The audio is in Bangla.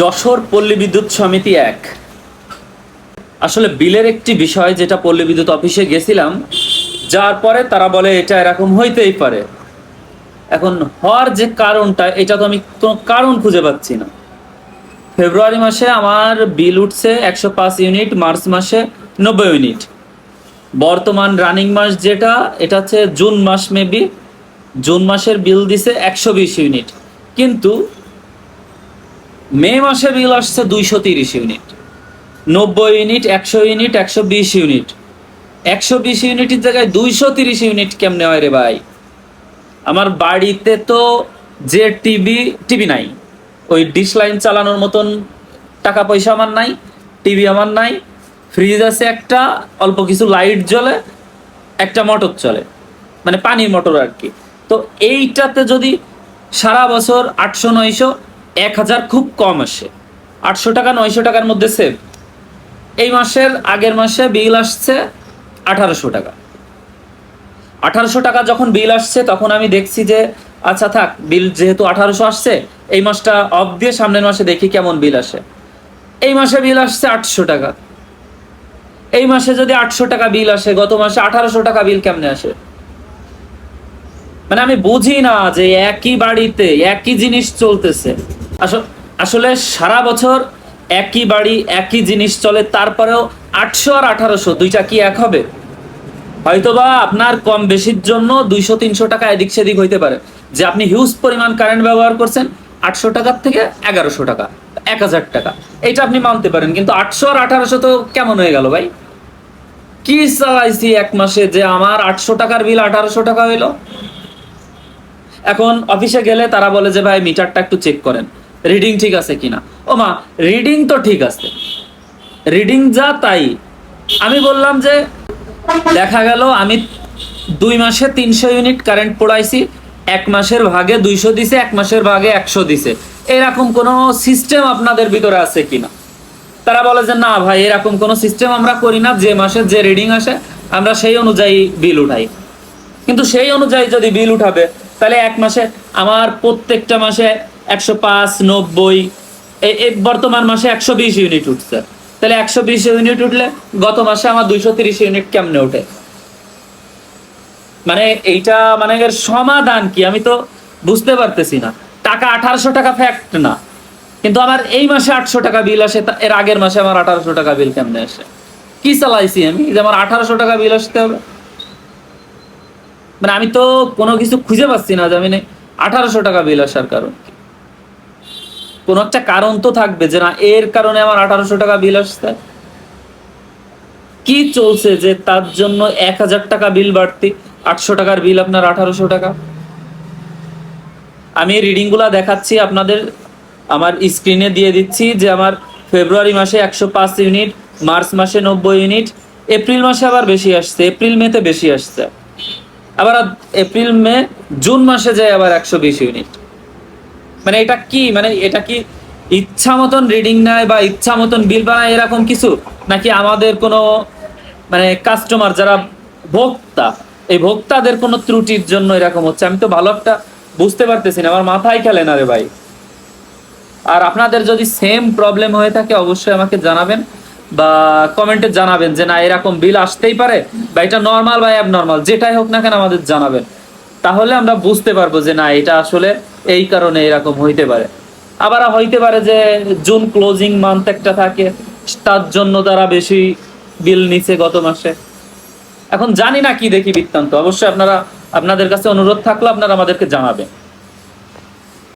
যশোর পল্লী বিদ্যুৎ সমিতি এক। আসলে বিলের একটি বিষয় যেটা পল্লী বিদ্যুৎ অফিসে গেছিলাম, যার পরে তারা বলে এটা এরকম হইতেই পারে। এখন হওয়ার যে কারণটা, এটা তো আমি কোনো কারণ খুঁজে পাচ্ছি না। ফেব্রুয়ারি মাসে আমার বিল উঠছে একশো পাঁচ ইউনিট, মার্চ মাসে নব্বই ইউনিট। বর্তমান রানিং মাস যেটা, এটা হচ্ছে জুন মাস মেবি। জুন মাসের বিল দিছে একশো বিশ ইউনিট। কিন্তু মে মাসে বিল আসছে দুইশো তিরিশ ইউনিট, নব্বই ইউনিট, একশো ইউনিট, একশো বিশ ইউনিট। একশো বিশ ইউনিটের জায়গায় দুইশো তিরিশ ইউনিট কেমনে হয় রে ভাই? আমার বাড়িতে তো যে টিভি টিভি নাই। ওই ডিশ লাইন চালানোর মতন টাকা পয়সা আমার নাই, টিভি আমার নাই, ফ্রিজ আছে একটা, অল্প কিছু লাইট জ্বলে, একটা মোটর চলে। মানে পানির মোটর আর কি। তো এইটাতে যদি সারা বছর আটশো, নয়শো এক হাজার খুব কম আসে। আটশো টাকা, নয়শো টাকার মধ্যে সেভ এই মাসের আগের মাসে বিল আসছে আঠারোশো টাকা। আঠারোশো টাকা যখন বিল আসছে, তখন আমি দেখছি যে আচ্ছা থাক বিল যেহেতু আঠারোশো আসছে, এই মাসটা অফ দিয়ে সামনের মাসে দেখি কেমন বিল আসে। এই মাসে বিল আসছে আটশো টাকা। এই মাসে যদি আটশো টাকা বিল আসে, গত মাসে আঠারোশো টাকা বিল কেমনে আসে? মানে আমি বুঝি না যে একই বাড়িতে একই জিনিস চলতেছে। আসলে সারা বছর একই বাড়ি, একই জিনিস চলে, তারপরেও আটশো আর আঠারোশো, দুইটা কি এক হবে? হয়তোবা আপনার কম বেশির জন্য দুইশো, তিনশো টাকা এদিক সেদিক হইতে পারে। যে আপনি হিউজ পরিমাণ কারেন্ট ব্যবহার করছেন, আটশো টাকার থেকে এগারোশো টাকা, এক হাজার টাকা। এইটা আপনি মানতে পারেন, কিন্তু আটশো আর আঠারোশো তো কেমন হয়ে গেল ভাই? কি চালাইছি এক মাসে যে আমার আটশো টাকার বিল আঠারোশো টাকা হইল? এখন অফিসে গেলে তারা বলে যে, ভাই মিটারটা একটু চেক করেন। রিডিং ঠিক আছে কিনা? ও মা রিডিং তো ঠিক আছে। রিডিং যা তাই। আমি বললাম যে, দেখা গেল আমি দুই মাসে তিনশো ইউনিট কারেন্ট পড়াইছি, এক মাসের ভাগে দুইশো দিছে, এক মাসের ভাগে একশো দিছে। এরকম কোনো সিস্টেম আপনাদের ভিতরে আছে কিনা? তারা বলে যে, না ভাই, এরকম কোনো সিস্টেম আমরা করি না। যে মাসে যে রিডিং আসে, আমরা সেই অনুযায়ী বিল উঠাই। কিন্তু সেই অনুযায়ী যদি বিল উঠাবে, তাহলে এক মাসে, আমার প্রত্যেকটা মাসে একশো পাঁচ, নব্বই বর্তমান মাসে একশো বিশ ইউনিট উঠছে। তাহলে একশো বিশ ইউনিট উঠলে গত মাসে আমার দুইশো তিরিশ ইউনিট কেমনে ওঠে? মানে এইটা মানে এর সমাধান কি? আমি তো বুঝতে পারতেছি না। টাকা আঠারোশো টাকা ফ্যাক্ট না। কিন্তু আমার এই মাসে আটশো টাকা বিল আসে এর আগের মাসে আমার আঠারোশো টাকা বিল কেমনে আসে? কি চালাইছি আমি? যে আমার আঠারোশো টাকা বিল আসতে হবে। মানে আমি তো কোনো কিছু খুঁজে পাচ্ছি না যে আমি আঠারোশো টাকা বিল আসার কারণ। কি? কোনো একটা কারণ তো থাকবে যে না, এর কারণে আমার আঠারোশো টাকা বিল আসছে। কি চলছে যে তার জন্য এক হাজার টাকা বিল বাড়তি? আটশো টাকার বিল আপনার আঠারোশো টাকা। আমি রিডিংগুলা দেখাচ্ছি আপনাদের। আমার স্ক্রিনে দিয়ে দিচ্ছি যে আমার ফেব্রুয়ারি মাসে একশো পাঁচ ইউনিট মার্চ মাসে নব্বই ইউনিট এপ্রিল মাসে আবার বেশি আসছে এপ্রিল মেতে বেশি আসছে। আবার এপ্রিল মে জুন মাসে যায় আবার একশো বিশ ইউনিট মানে এটা কি? মানে এটা কি ইচ্ছা মতন রিডিং নেয় বা ইচ্ছা মতন বিল বানায় এরকম কিছু? নাকি আমাদের কোনো মানে কাস্টমার যারা ভোক্তা, এই ভোক্তাদের কোনো ত্রুটির জন্য এরকম হচ্ছে? আমি তো ভালো একটা বুঝতে পারতেছি না, আমার মাথায় খেলে না রে ভাই। আর আপনাদের যদি সেম প্রবলেম হয়ে থাকে, অবশ্যই আমাকে জানাবেন বা কমেন্টে জানাবেন যে না, এরকম বিল আসতেই পারে বা এটা নর্মাল বা অ্যাব নর্মাল যেটাই হোক না কেন আমাদের জানাবেন। তাহলে আমরা বুঝতে পারব যে না, এটা আসলে এই কারণে এরকম হইতে পারে। আবার হইতে পারে যে জুন ক্লোজিং মান্থ একটা থাকে, তার জন্য তারা বেশি বিল নিছে গত মাসে। এখন জানি না কি দেখি বৃত্তান্ত। অবশ্যই আপনারা, আপনাদের কাছে অনুরোধ থাকল আপনারা আমাদেরকে জানাবেন।